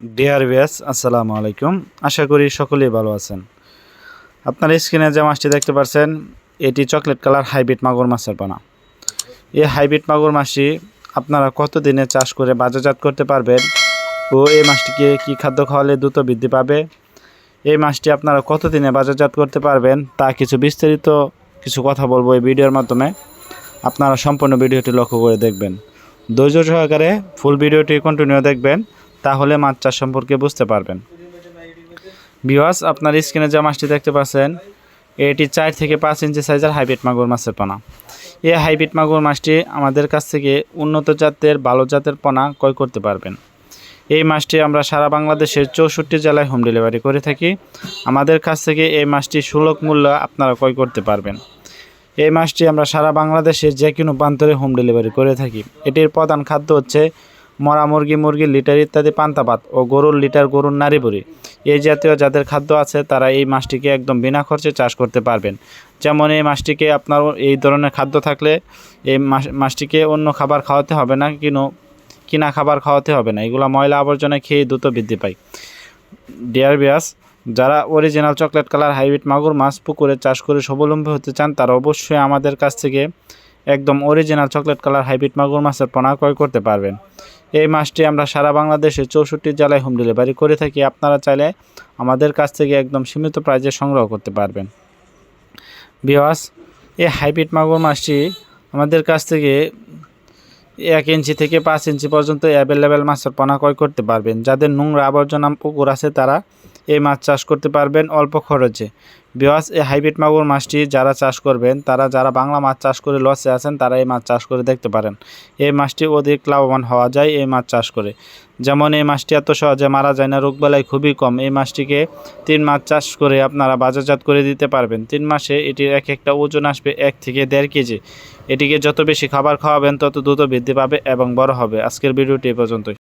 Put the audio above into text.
Deer ভিয়াস আসসালামু আলাইকুম। আশা করি সকলেই ভালো আছেন। আপনার স্ক্রিনে যে মাছটি দেখতে পাচ্ছেন এটি চকলেট কালার হাইব্রিড মাগুর মাছের পানা। এই হাইব্রিড মাগুর মাছটি আপনারা কত দিনে চাষ করে বাজারজাত করতে পারবেন ও এই মাছটিকে কী খাদ্য খাওয়ালে দ্রুত বৃদ্ধি পাবে? এই মাছটি আপনারা কত দিনে বাজারজাত করতে পারবেন, তা কিছু বিস্তারিত কিছু কথা বলব এই ভিডিওর মাধ্যমে। আপনারা সম্পূর্ণ ভিডিওটি লক্ষ্য করে দেখবেন। ধৈর্য সহকারে ফুল ভিডিওটি কন্টিনিউ দেখবেন। তাহলে মাছ চাষ সম্পর্কে বুঝতে পারবেন। বিওয়াস আপনার স্ক্রিনে যে মাছটি দেখতে পাচ্ছেন, এটি চার থেকে পাঁচ ইঞ্চি সাইজের হাইব্রিড মাগুর মাছের পোনা। এই হাইব্রিড মাগুর মাছটি আমাদের কাছ থেকে উন্নত জাতের, ভালো জাতের পোনা ক্রয় করতে পারবেন। এই মাছটি আমরা সারা বাংলাদেশের চৌষট্টি জেলায় হোম ডেলিভারি করে থাকি। আমাদের কাছ থেকে এই মাছটি সুলভ মূল্য আপনারা ক্রয় করতে পারবেন। এই মাছটি আমরা সারা বাংলাদেশের যে কোনো প্রান্তরে হোম ডেলিভারি করে থাকি। এটির প্রধান খাদ্য হচ্ছে মরা মুরগি মুরগির লিটার ইত্যাদি পান্তাপাত ও গরুর লিটার গরুর নাড়িবুড়ি এই জাতীয় যাদের খাদ্য আছে, তারা এই মাছটিকে একদম বিনা খরচে চাষ করতে পারবেন। যেমন এই মাছটিকে আপনার এই ধরনের খাদ্য থাকলে এই মাছ, মাছটিকে অন্য খাবার খাওয়াতে হবে না, কিনো, কিনা খাবার খাওয়াতে হবে না। এগুলো ময়লা আবর্জনা খেয়ে দ্রুত বৃদ্ধি পায়। ডিয়ার বিয়াস যারা অরিজিনাল চকলেট কালার হাইব্রিড মাগুর মাছ পুকুরে চাষ করে স্বাবলম্বী হতে চান, তারা অবশ্যই আমাদের কাছ থেকে একদম অরিজিনাল চকলেট কালার হাইব্রিড মাগুর মাছের পোনা ক্রয় করতে পারবেন। এই মাছটি আমরা সারা বাংলাদেশে চৌষট্টি জেলায় হোম ডেলিভারি করে থাকি। আপনারা চাইলে আমাদের কাছ থেকে একদম সীমিত প্রাইজে সংগ্রহ করতে পারবেন। বিওয়াস এই হাইব্রিড মাগুর মাছটি আমাদের কাছ থেকে এক ইঞ্চি থেকে পাঁচ ইঞ্চি পর্যন্ত অ্যাভেলেবেল মাছের পোনা ক্রয় করতে পারবেন। যাদের নোংরা আবর্জনা পুকুর আছে, তারা এই মাছ চাষ করতে পারবেন অল্প খরচে। বিওয়াস, এই হাইব্রিড মাগুর মাছটি যারা চাষ করবেন, তারা যারা বাংলা মাছ চাষ করে লসে আছেন, তারা এই মাছ চাষ করে দেখতে পারেন। এই মাছটি অধিক লাভবান হওয়া যায় এই মাছ চাষ করে। যেমন এই মাছটি এত সহজে মারা যায় না, রোগবালাই খুবই কম। এই মাছটিকে তিন মাস চাষ করে আপনারা বাজারজাত করে দিতে পারবেন। তিন মাসে এটির এক একটা ওজন আসবে এক থেকে দেড় কেজি। এটিকে যত বেশি খাবার খাওয়াবেন, তত দ্রুত বৃদ্ধি পাবে এবং বড় হবে। আজকের ভিডিওটি এ পর্যন্তই।